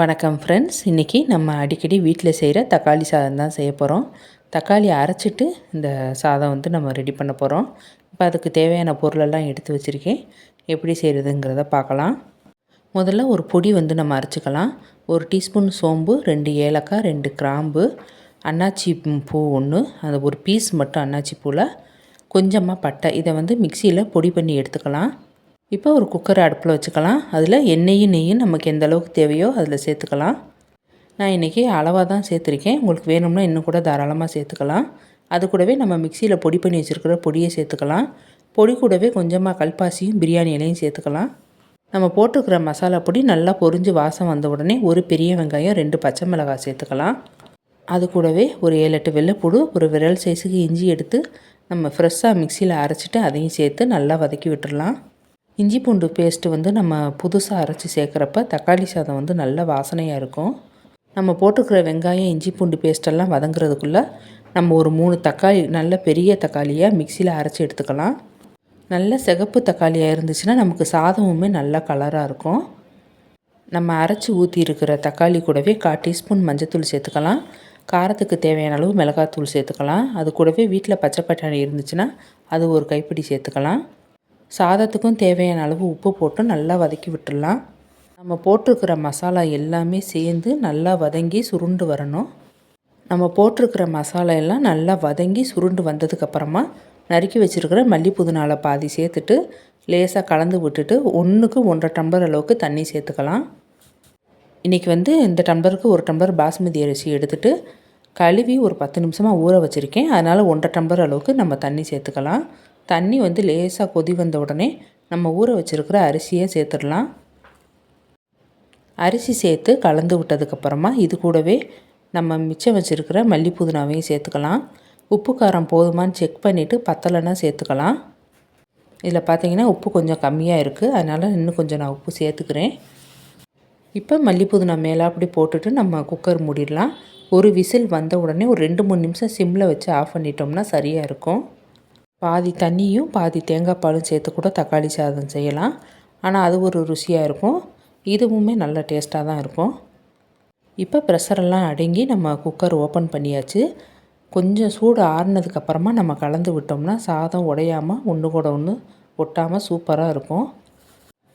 வணக்கம் ஃப்ரெண்ட்ஸ் இன்றைக்கி நம்ம அடிக்கடி வீட்டில் செய்கிற தக்காளி சாதம் தான் செய்ய போகிறோம் தக்காளி அரைச்சிட்டு இந்த சாதம் வந்து நம்ம ரெடி பண்ண போகிறோம் இப்போ அதுக்கு தேவையான பொருளெல்லாம் எடுத்து வச்சுருக்கேன். எப்படி செய்கிறதுங்கிறத பார்க்கலாம். முதல்ல ஒரு பொடி வந்து நம்ம அரைச்சிக்கலாம். ஒரு டீஸ்பூன் சோம்பு ரெண்டு ஏலக்காய் ரெண்டு கிராம்பு அன்னாச்சி பூ ஒன்று அது ஒரு பீஸ் மட்டும் அன்னாச்சி பூவில் கொஞ்சமாக பட்டை இதை வந்து மிக்சியில் பொடி பண்ணி எடுத்துக்கலாம். இப்போ ஒரு குக்கரை அடுப்பில் வச்சுக்கலாம். அதில் எண்ணெயும் நெய்யும் நமக்கு எந்த அளவுக்கு தேவையோ அதில் சேர்த்துக்கலாம். நான் இன்றைக்கி அளவாக தான் சேர்த்துருக்கேன். உங்களுக்கு வேணும்னா இன்னும் கூட தாராளமாக சேர்த்துக்கலாம். அது கூடவே நம்ம மிக்சியில் பொடி பண்ணி வச்சுருக்கிற பொடியை சேர்த்துக்கலாம். பொடி கூடவே கொஞ்சமாக கல்பாசியும் பிரியாணி இலையும் சேர்த்துக்கலாம். நம்ம போட்டிருக்கிற மசாலா பொடி நல்லா பொரிஞ்சு வாசம் வந்த உடனே ஒரு பெரிய வெங்காயம் ரெண்டு பச்சை மிளகாய் சேர்த்துக்கலாம். அது கூடவே ஒரு ஏழு எட்டு வெள்ளைப்பூடு ஒரு விரல் சைஸுக்கு இஞ்சி எடுத்து நம்ம ஃப்ரெஷ்ஷாக மிக்சியில் அரைச்சிட்டு அதையும் சேர்த்து நல்லா வதக்கி விட்டுடலாம் இஞ்சி பூண்டு பேஸ்ட்டு வந்து நம்ம புதுசாக அரைச்சி சேர்க்குறப்ப தக்காளி சாதம் வந்து நல்ல வாசனையாக இருக்கும். நம்ம போட்டுக்கிற வெங்காயம் இஞ்சி பூண்டு பேஸ்ட்டெல்லாம் வதங்குறதுக்குள்ளே நம்ம ஒரு மூணு தக்காளி நல்ல பெரிய தக்காளியாக மிக்சியில் அரைச்சி எடுத்துக்கலாம். நல்ல சிகப்பு தக்காளியாக இருந்துச்சுன்னா நமக்கு சாதமுமே நல்ல கலராக இருக்கும். நம்ம அரைச்சி ஊற்றி இருக்கிற தக்காளி கூடவே கால் டீஸ்பூன் மஞ்சத்தூள் சேர்த்துக்கலாம். காரத்துக்கு தேவையான அளவு மிளகாத்தூள் சேர்த்துக்கலாம். அது கூடவே வீட்டில் பச்சை பட்டாணி இருந்துச்சுன்னா அது ஒரு கைப்பிடி சேர்த்துக்கலாம். சாதத்துக்கும் தேவையான அளவு உப்பு போட்டு நல்லா வதக்கி விட்டுடலாம். நம்ம போட்டிருக்கிற மசாலா எல்லாமே சேர்ந்து நல்லா வதங்கி சுருண்டு வரணும். நம்ம போட்டிருக்கிற மசாலா எல்லாம் நல்லா வதங்கி சுருண்டு வந்ததுக்கப்புறமா நறுக்கி வச்சுருக்கிற மல்லி புதினால பாதி சேர்த்துட்டு லேசாக கலந்து விட்டுட்டு ஒன்றுக்கு ஒன்றரை டம்ளர் அளவுக்கு தண்ணி சேர்த்துக்கலாம். இன்றைக்கி வந்து இந்த டம்ளருக்கு ஒரு டம்ளர் பாஸ்மதி அரிசி எடுத்துகிட்டு கழுவி ஒரு பத்து நிமிஷமாக ஊற வச்சுருக்கேன். அதனால் ஒன்றரை டம்ளர் அளவுக்கு நம்ம தண்ணி சேர்த்துக்கலாம். தண்ணி வந்து லேசாக கொதி வந்த உடனே நம்ம ஊற வச்சுருக்கிற அரிசியை சேர்த்துடலாம். அரிசி சேர்த்து கலந்து விட்டதுக்கப்புறமா இது கூடவே நம்ம மிச்சம் வச்சுருக்கிற மல்லி புதினாவையும் சேர்த்துக்கலாம். உப்பு காரம் போதுமான்னு செக் பண்ணிவிட்டு பத்தலைன்னா சேர்த்துக்கலாம். இதில் பார்த்தீங்கன்னா உப்பு கொஞ்சம் கம்மியாக இருக்குது அதனால் இன்னும் கொஞ்சம் நான் உப்பு சேர்த்துக்கிறேன். இப்போ மல்லி புதினா மேலே அப்படி போட்டுட்டு நம்ம குக்கர் மூடிடலாம். ஒரு விசில் வந்த உடனே ஒரு ரெண்டு மூணு நிமிஷம் சிம்மில் வச்சு ஆஃப் பண்ணிட்டோம்னா சரியாக இருக்கும். பாதி தண்ணியும் பாதி தேங்காய் பாலும் சேர்த்து கூட தக்காளி சாதம் செய்யலாம். ஆனால் அது ஒரு ருசியாக இருக்கும். இதுவுமே நல்ல டேஸ்ட்டாக தான் இருக்கும். இப்போ ப்ரெஷரெல்லாம் அடங்கி நம்ம குக்கர் ஓப்பன் பண்ணியாச்சு. கொஞ்சம் சூடு ஆறுனதுக்கப்புறமா நம்ம கலந்து விட்டோம்னா சாதம் உடையாமல் ஒன்று கூட ஒன்று ஒட்டாமல் சூப்பராக இருக்கும்.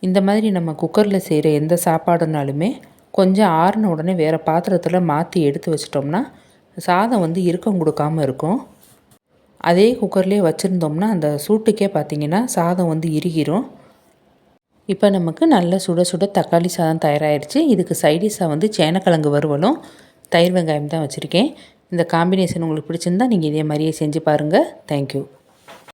இந்த மாதிரி நம்ம குக்கரில் செய்கிற எந்த சாப்பாடுனாலுமே கொஞ்சம் ஆறுன உடனே வேறு பாத்திரத்தில் மாற்றி எடுத்து வச்சிட்டோம்னா சாதம் வந்து இறுக்கம் கொடுக்காமல் இருக்கும். அதே குக்கர்லேயே வச்சுருந்தோம்னா அந்த சூட்டுக்கே பார்த்திங்கன்னா சாதம் வந்து இறுகிரும். இப்போ நமக்கு நல்ல சுட சுட தக்காளி சாதம் தயாராகிடுச்சு இதுக்கு சைடிஷாக வந்து சேனக்கிழங்கு வறுவலும் தயிர் வெங்காயம் தான் வச்சுருக்கேன். இந்த காம்பினேஷன் உங்களுக்கு பிடிச்சிருந்தா நீங்கள் இதே மாதிரியே செஞ்சு பாருங்கள் தேங்க்யூ